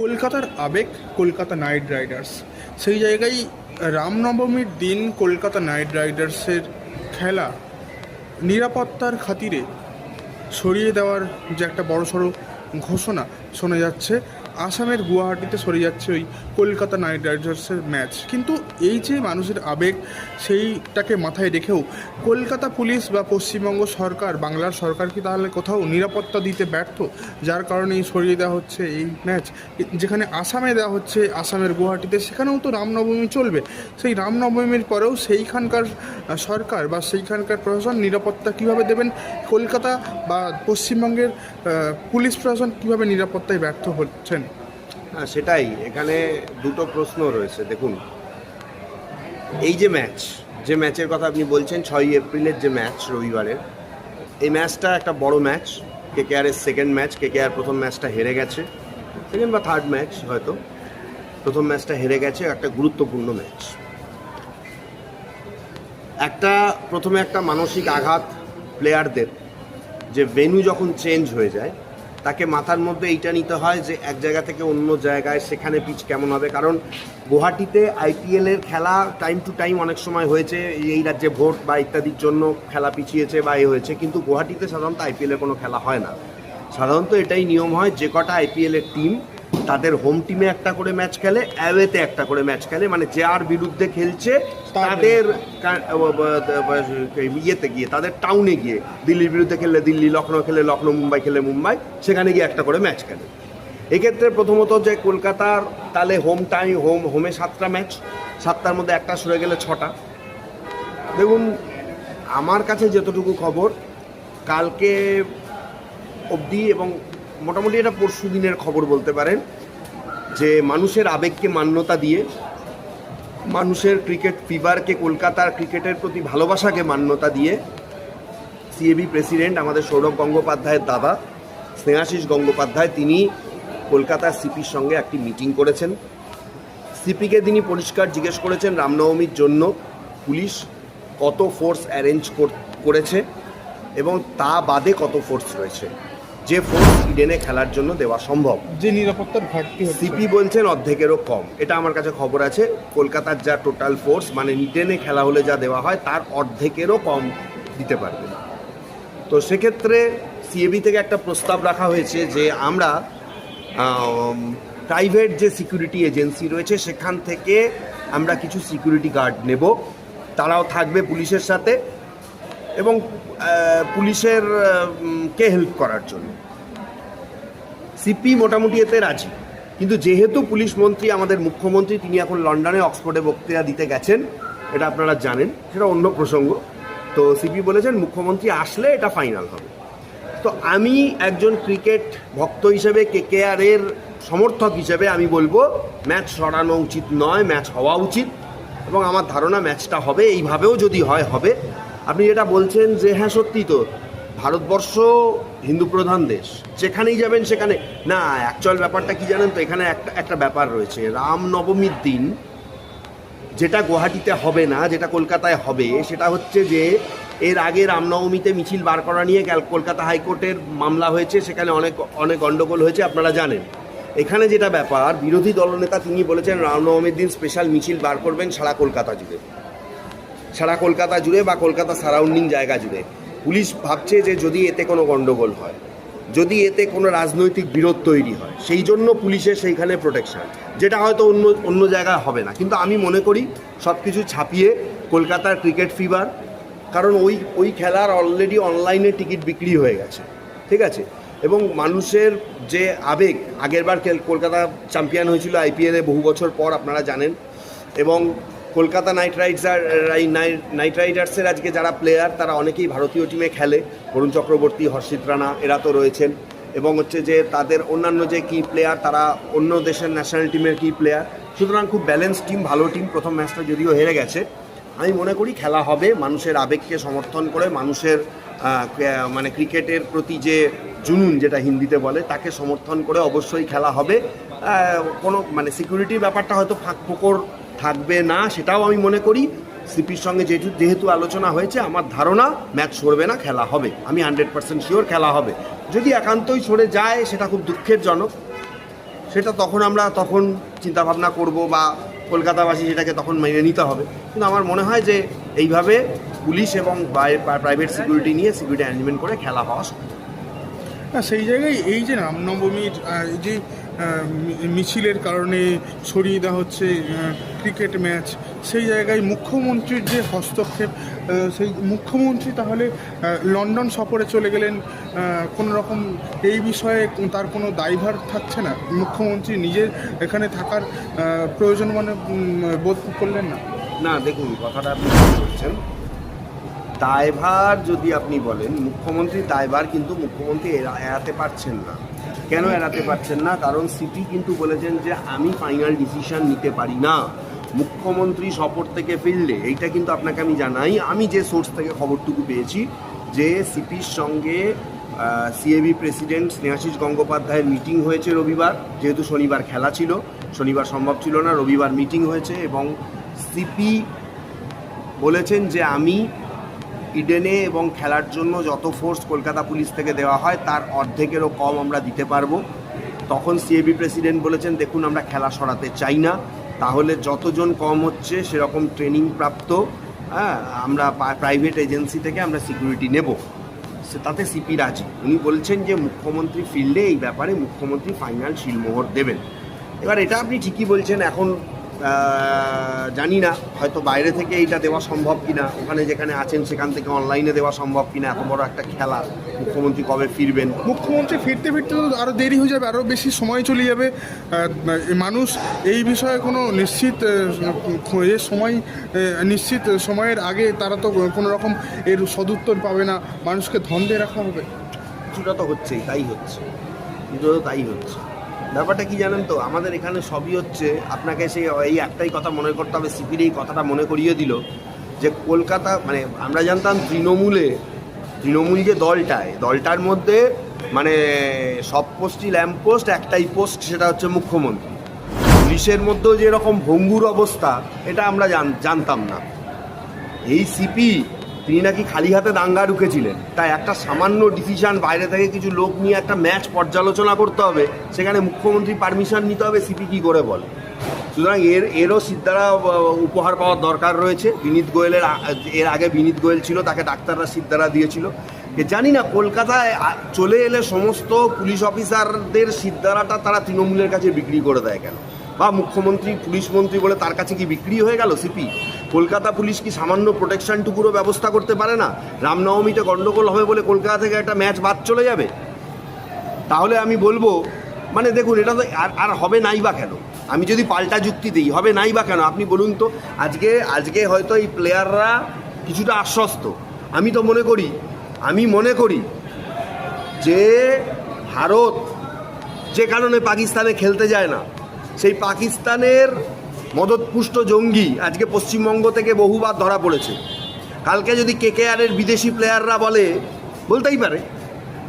কলকাতার আবেগ, Kolkata night Riders. সেই জায়গায় রামনবমীর দিন কলকাতা নাইট রাইডার্সের খেলা নিরাপত্তার খাতিরে সরিয়ে দেওয়ার যে একটা বড়সড় ঘোষণা শোনা যাচ্ছে। আসামের গুয়াহাটিতে সরে যাচ্ছে ওই কলকাতা নাইট রাইডার্সের ম্যাচ। কিন্তু এই যে মানুষের আবেগ, সেইটাকে মাথায় রেখেও কলকাতা পুলিশ বা পশ্চিমবঙ্গ সরকার, বাংলার সরকার কি তাহলে কোথাও নিরাপত্তা দিতে ব্যর্থ? যার কারণে সরিয়ে দেওয়া হচ্ছে এই ম্যাচ। যেখানে আসামে দেওয়া হচ্ছে আসামের গুয়াহাটিতে, সেখানেও তো রামনবমী চলবে। সেই রামনবমীর পরেও সেইখানকার সরকার বা সেইখানকার প্রশাসন নিরাপত্তা কীভাবে দেবেন? কলকাতা বা পশ্চিমবঙ্গের পুলিশ প্রশাসন কীভাবে নিরাপত্তায় ব্যর্থ হচ্ছেন? হ্যাঁ সেটাই। এখানে দুটো প্রশ্ন রয়েছে, দেখুন। এই যে ম্যাচ, যে ম্যাচের কথা আপনি বলছেন, ছয়ই এপ্রিলের যে ম্যাচ রবিবারের, এই ম্যাচটা একটা বড় match. K K আরের second match K K R প্রথম ম্যাচটা হেরে গেছে। সেকেন্ড বা থার্ড ম্যাচ হয়তো। প্রথম ম্যাচটা হেরে গেছে, একটা গুরুত্বপূর্ণ ম্যাচ। একটা, প্রথমে একটা মানসিক আঘাত প্লেয়ারদের যে ভেনু যখন চেঞ্জ হয়ে যায় তাকে মাথার মধ্যে এইটা নিতে হয় যে এক জায়গা থেকে অন্য জায়গায় সেখানে পিচ কেমন হবে। কারণ গুয়াহাটিতে আইপিএলের খেলা টাইম টু টাইম অনেক সময় হয়েছে, এই রাজ্যে ভোট বা ইত্যাদির জন্য খেলা পিছিয়েছে বা এ হয়েছে, কিন্তু গুয়াহাটিতে সাধারণত আইপিএলের কোনো খেলা হয় না। সাধারণত এটাই নিয়ম হয় যে কটা আইপিএলের টিম তাদের হোম টিমে একটা করে ম্যাচ খেলে অ্যাওয়েতে একটা করে ম্যাচ খেলে মানে যার বিরুদ্ধে খেলছে তাদের। ইয়েতে গিয়ে তাদের টাউনে গিয়ে দিল্লির বিরুদ্ধে খেললে দিল্লি লখনৌ খেলে লখনৌ মুম্বাই খেলে মুম্বাই সেখানে গিয়ে একটা করে ম্যাচ খেলে। এক্ষেত্রে প্রথমত যে কলকাতার তাহলে হোম টাইম হোম হোমে সাতটা ম্যাচ সাতটার মধ্যে একটা সরে গেলে ছটা। দেখুন আমার কাছে যতটুকু খবর কালকে অবধি এবং মোটামুটি এটা পরশু দিনের খবর বলতে পারেন যে মানুষের আবেগকে মান্যতা দিয়ে মানুষের ক্রিকেট ফিভারকে কলকাতার ক্রিকেটের প্রতি ভালোবাসাকে মান্যতা দিয়ে সিএবি প্রেসিডেন্ট আমাদের সৌরভ গঙ্গোপাধ্যায়ের দাদা, স্নেহাশিস গঙ্গোপাধ্যায়, তিনি কলকাতার সিপির সঙ্গে একটি মিটিং করেছেন। সিপিকে তিনি পরিষ্কার জিজ্ঞেস করেছেন, রামনবমীর জন্য পুলিশ কত ফোর্স অ্যারেঞ্জ করেছে এবং তা বাদে কত ফোর্স রয়েছে? যে ফোর্স ইডেনে খেলার জন্য দেওয়া সম্ভব। যে নিরাপত্তার ঘাটতি সিপি বলছেন অর্ধেকেরও কম। এটা আমার কাছে খবর আছে। কলকাতার যা টোটাল ফোর্স মানে ইডেনে খেলা হলে যা দেওয়া হয় তার অর্ধেকেরও কম দিতে পারবে। তো সেক্ষেত্রে সিএবি থেকে একটা প্রস্তাব রাখা হয়েছে যে আমরা প্রাইভেট যে সিকিউরিটি এজেন্সি রয়েছে সেখান থেকে আমরা কিছু সিকিউরিটি গার্ড নেব। তারাও থাকবে পুলিশের সাথে এবং পুলিশের কে হেল্প করার জন্য? সিপি মোটামুটি এতে রাজি। কিন্তু যেহেতু পুলিশ মন্ত্রী, আমাদের মুখ্যমন্ত্রী, তিনি এখন লন্ডনে, অক্সফোর্ডে বক্তৃতা দিতে গেছেন, এটা আপনারা জানেন, সেটা অন্য প্রসঙ্গ। তো সিপি বলেছেন, মুখ্যমন্ত্রী আসলে এটা ফাইনাল হবে। তো আমি একজন ক্রিকেট ভক্ত হিসেবে কে কে এর সমর্থক হিসেবে আমি বলব, ম্যাচ সরানো উচিত নয়, ম্যাচ হওয়া উচিত। এবং আমার ধারণা ম্যাচটা হবে, এইভাবেও যদি হয়, হবে। আপনি যেটা বলছেন যে হ্যাঁ সত্যি তো ভারতবর্ষ হিন্দু প্রধান দেশ। যেখানেই যাবেন সেখানে না অ্যাকচুয়াল ব্যাপারটা কি জানেন তো? এখানে একটা একটা ব্যাপার রয়েছে। রামনবমীর দিন যেটা গুয়াহাটিতে হবে না, যেটা কলকাতায় হবে, সেটা হচ্ছে যে এর আগে রামনবমীতে মিছিল বার করা নিয়ে কলকাতা হাইকোর্টের মামলা হয়েছে, সেখানে অনেক অনেক গণ্ডগোল হয়েছে, আপনারা জানেন। এখানে যেটা ব্যাপার, বিরোধী দলনেতা তিনি বলেছেন রামনবমীর দিন স্পেশাল মিছিল বার করবেন সারা কলকাতা জুড়ে। সারা কলকাতা জুড়ে বা কলকাতা সারাউন্ডিং জায়গা জুড়ে। পুলিশ ভাবছে যে যদি এতে কোনো গণ্ডগোল হয়, যদি এতে কোনো রাজনৈতিক বিরোধ তৈরি হয়, সেই জন্য পুলিশের সেইখানে প্রোটেকশন যেটা হয়তো অন্য অন্য জায়গায় হবে না। কিন্তু আমি মনে করি সব কিছু ছাপিয়ে কলকাতার ক্রিকেট ফিভার কারণ ওই ওই খেলার অলরেডি অনলাইনে টিকিট বিক্রি হয়ে গেছে, ঠিক আছে? এবং মানুষের যে আবেগ, আগেরবার কলকাতা চ্যাম্পিয়ন হয়েছিল আইপিএলে বহু বছর পর, আপনারা জানেন, এবং কলকাতা নাইট রাইডার নাইট রাইডার্সের আজকে যারা প্লেয়ার তারা অনেকেই ভারতীয় টিমে খেলে। বরুণ চক্রবর্তী, হর্ষিত রানা, এরা তো রয়েছেন। এবং হচ্ছে যে তাদের অন্যান্য যে কি প্লেয়ার তারা অন্য দেশের ন্যাশনাল টিমের কি প্লেয়ার সুতরাং খুব ব্যালেন্স টিম ভালো টিম প্রথম ম্যাচটা যদিও হেরে গেছে। আমি মনে করি খেলা হবে, মানুষের আবেগকে সমর্থন করে, মানুষের মানে ক্রিকেটের প্রতি যে জুনুন, যেটা হিন্দিতে বলে, তাকে সমর্থন করে অবশ্যই খেলা হবে। কোনো মানে সিকিউরিটির ব্যাপারটা হয়তো ফাঁক ফোকর থাকবে না সেটাও আমি মনে করি। সিপির সঙ্গে যেহেতু যেহেতু আলোচনা হয়েছে, আমার ধারণা ম্যাচ সরবে না, খেলা হবে। আমি হান্ড্রেড পার্সেন্ট শিওর খেলা হবে। যদি একান্তই সরে যায়, সেটা খুব দুঃখের জনক সেটা তখন আমরা তখন চিন্তা ভাবনা করব বা কলকাতাবাসী সেটাকে তখন মেনে নিতে হবে। কিন্তু আমার মনে হয় যে এইভাবে পুলিশ এবং প্রাইভেট সিকিউরিটি নিয়ে সিকিউরিটি অ্যারেঞ্জমেন্ট করে খেলা হওয়া সম্ভব। সেই জায়গায় এই যে রামনবমীর যে মিছিলের কারণে সরিয়ে দেওয়া হচ্ছে ক্রিকেট ম্যাচ। সেই জায়গায় মুখ্যমন্ত্রীর যে হস্তক্ষেপ সেই মুখ্যমন্ত্রী তাহলে লন্ডন সফরে চলে গেলেন। কোনো রকম এই বিষয়ে তার কোনো দায়ভার থাকছে না? মুখ্যমন্ত্রী নিজের এখানে থাকার প্রয়োজন মানে বোধ করলেন না? না, দেখুন, কথাটা আপনি বলছেন। দায়ভার যদি আপনি বলেন মুখ্যমন্ত্রী দায়ভার কিন্তু মুখ্যমন্ত্রী এড়া- এড়াতে পারছেন না। কেন এড়াতে পারছেন না? কারণ সিপি কিন্তু বলেছেন যে আমি ফাইনাল ডিসিশন নিতে পারি না। মুখ্যমন্ত্রী সফর থেকে ফিরলে, এইটা কিন্তু আপনাকে আমি জানাই। আমি যে সোর্স থেকে খবরটুকু পেয়েছি যে সিপির সঙ্গে সিএবি প্রেসিডেন্ট স্নেহাশিস গঙ্গোপাধ্যায়ের মিটিং হয়েছে রবিবার, যেহেতু শনিবার খেলা ছিল। শনিবার সম্ভব ছিল না, রবিবার মিটিং হয়েছে এবং সিপি বলেছেন যে আমি ইডেনে এবং খেলার জন্য যত ফোর্স কলকাতা পুলিশ থেকে দেওয়া হয়, তার অর্ধেকেরও কম আমরা দিতে পারব। তখন সিএবি প্রেসিডেন্ট বলেছেন, দেখুন, আমরা খেলা সরাতে চাই না। তাহলে যতজন কম হচ্ছে, সেরকম ট্রেনিং প্রাপ্ত হ্যাঁ আমরা প্রাইভেট এজেন্সি থেকে আমরা সিকিউরিটি নেব। সে তাতে সিপি রাজি। উনি বলছেন যে, মুখ্যমন্ত্রী ফিল্ডে এই ব্যাপারে মুখ্যমন্ত্রী ফাইনাল শিলমোহর দেবেন। এবার এটা আপনি ঠিকই বলছেন, এখন জানি না হয়তো বাইরে থেকে এইটা দেওয়া সম্ভব কিনা ওখানে যেখানে আছেন সেখান থেকে অনলাইনে দেওয়া সম্ভব কিনা এত বড় একটা খেলা মুখ্যমন্ত্রী কবে ফিরবেন? মুখ্যমন্ত্রী ফিরতে ফিরতে তো আরও দেরি হয়ে যাবে আরও বেশি সময় চলে যাবে। মানুষ এই বিষয়ে কোনো নিশ্চিত এ সময় নিশ্চিত সময়ের আগে তারা তো কোনো রকম এর সদুত্তর পাবে না। মানুষকে ধন্দে রাখা হবে। কিছুটা তো হচ্ছেই তাই হচ্ছে। তো তাই হচ্ছে। ব্যাপারটা কি জানেন তো? আমাদের এখানে সবই হচ্ছে, আপনাকে সেই, এই একটাই কথা মনে করতে হবে, সিপির এই কথাটা মনে করিয়ে দিল যে কলকাতা মানে আমরা জানতাম তৃণমূলে, তৃণমূল যে দলটায়, দলটার মধ্যে মানে সব পোস্টই ল্যাম্প পোস্ট, একটাই পোস্ট, সেটা হচ্ছে মুখ্যমন্ত্রী। পুলিশের মধ্যেও যে এরকম ভঙ্গুর অবস্থা, এটা আমরা জান- জানতাম না। এই সিপি, তিনি নাকি খালি হাতে দাঙ্গা ঢুকেছিলেন তাই একটা সামান্য ডিসিশন বাইরে থেকে কিছু লোক নিয়ে একটা ম্যাচ পর্যালোচনা করতে হবে, সেখানে মুখ্যমন্ত্রী পারমিশন নিতে হবে, সিপি কি করে বলে? সুতরাং এর, এরও সিদ্ধারা উপহার পাওয়ার দরকার রয়েছে। বিনীত গোয়েলের এর আগে বিনীত গোয়েল ছিল, তাকে ডাক্তাররা সিদ্ধারা দিয়েছিল। জানি না, কলকাতায় চলে এলে সমস্ত পুলিশ অফিসারদের সিদ্ধারাটা তারা তৃণমূলের কাছে বিক্রি করে দেয় কেন? বা মুখ্যমন্ত্রী, পুলিশ মন্ত্রী বলে তার কাছে কি বিক্রি হয়ে গেল, সিপি? কলকাতা পুলিশ কি সামান্য প্রোটেকশনটুকুরও ব্যবস্থা করতে পারে না? রামনবমীতে গন্ডগোল হবে বলে কলকাতা থেকে একটা ম্যাচ বাদ চলে যাবে? তাহলে আমি বলব মানে দেখুন, এটা তো আর আর হবে নাই বা কেন? আমি যদি পাল্টা যুক্তি দিই, হবে নাই বা কেন? আপনি বলুন তো, আজকে আজকে হয়তো এই প্লেয়াররা কিছুটা আশ্বস্ত। আমি তো মনে করি, আমি মনে করি যে ভারত যে কারণে পাকিস্তানে খেলতে যায় না, সেই পাকিস্তানের মদতপুষ্ট জঙ্গি আজকে পশ্চিমবঙ্গ থেকে বহুবার ধরা পড়েছে। কালকে যদি কেকেআরের বিদেশি প্লেয়াররা বলে, বলতেই পারে,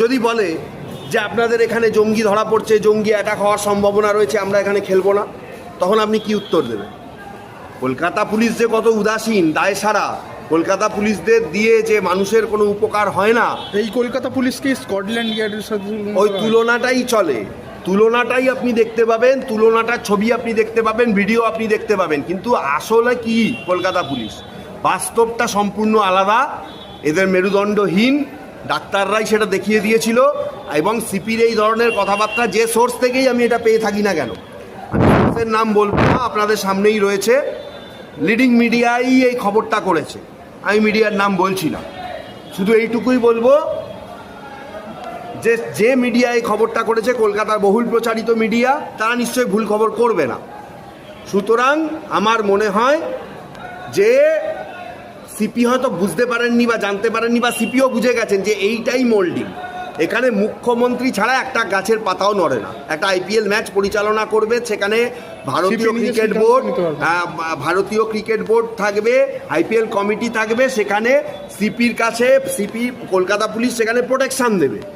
যদি বলে যে আপনাদের এখানে জঙ্গি ধরা পড়ছে জঙ্গি অ্যাটাক হওয়ার সম্ভাবনা রয়েছে আমরা এখানে খেলব না। তখন আপনি কি উত্তর দেবেন? কলকাতা পুলিশ যে কত উদাসীন দায় সারা। কলকাতা পুলিশদের দিয়ে যে মানুষের কোনো উপকার হয় না এই কলকাতা পুলিশকে স্কটল্যান্ড ইয়ার্ডের সাথে ওই তুলনাটাই চলে। তুলনাটাই আপনি দেখতে পাবেন তুলনাটার ছবি আপনি দেখতে পাবেন ভিডিও আপনি দেখতে পাবেন। কিন্তু আসলে কি কলকাতা পুলিশ? বাস্তবটা সম্পূর্ণ আলাদা। এদের মেরুদণ্ডহীন। ডাক্তাররাই সেটা দেখিয়ে দিয়েছিল এবং সিপির এই ধরনের কথাবার্তা যে সোর্স থেকেই আমি এটা পেয়ে থাকি না কেন। আমি সোর্সের নাম বলব না, আপনাদের সামনেই রয়েছে। লিডিং মিডিয়াই এই খবরটা করেছে। আমি মিডিয়ার নাম বলছি না। শুধু এইটুকুই বলব যে যে মিডিয়া এই খবরটা করেছে, কলকাতার বহুল প্রচারিত মিডিয়া, তারা নিশ্চয়ই ভুল খবর করবে না। সুতরাং আমার মনে হয় যে সিপি হয়তো বুঝতে পারেননি বা জানতে পারেননি বা সিপিও বুঝে গেছেন যে এইটাই মোল্ডিং। এখানে মুখ্যমন্ত্রী ছাড়া একটা গাছের পাতাও নড়ে না। একটা আইপিএল ম্যাচ পরিচালনা করবে সেখানে ভারতীয় ক্রিকেট বোর্ড বা- ভারতীয় ক্রিকেট বোর্ড থাকবে আইপিএল কমিটি থাকবে সেখানে সিপির কাছে সিপি কলকাতা পুলিশ সেখানে প্রোটেকশান দেবে।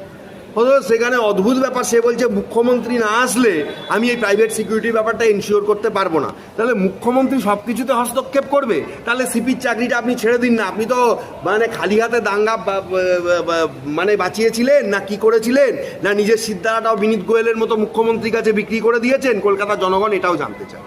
অথচ সেখানে অদ্ভুত ব্যাপার, সে বলছে মুখ্যমন্ত্রী না আসলে আমি এই প্রাইভেট সিকিউরিটির ব্যাপারটা ইনশিওর করতে পারব না। তাহলে মুখ্যমন্ত্রী সব কিছুতে হস্তক্ষেপ করবে? তাহলে সিপির চাকরিটা আপনি ছেড়ে দিন না। আপনি তো মানে খালি হাতে দাঙ্গা মানে বাঁচিয়েছিলেন না কি করেছিলেন? না নিজের সিদ্ধারাটাও বিনীত গোয়েলের মতো মুখ্যমন্ত্রীর কাছে বিক্রি করে দিয়েছেন? কলকাতার জনগণ এটাও জানতে চায়।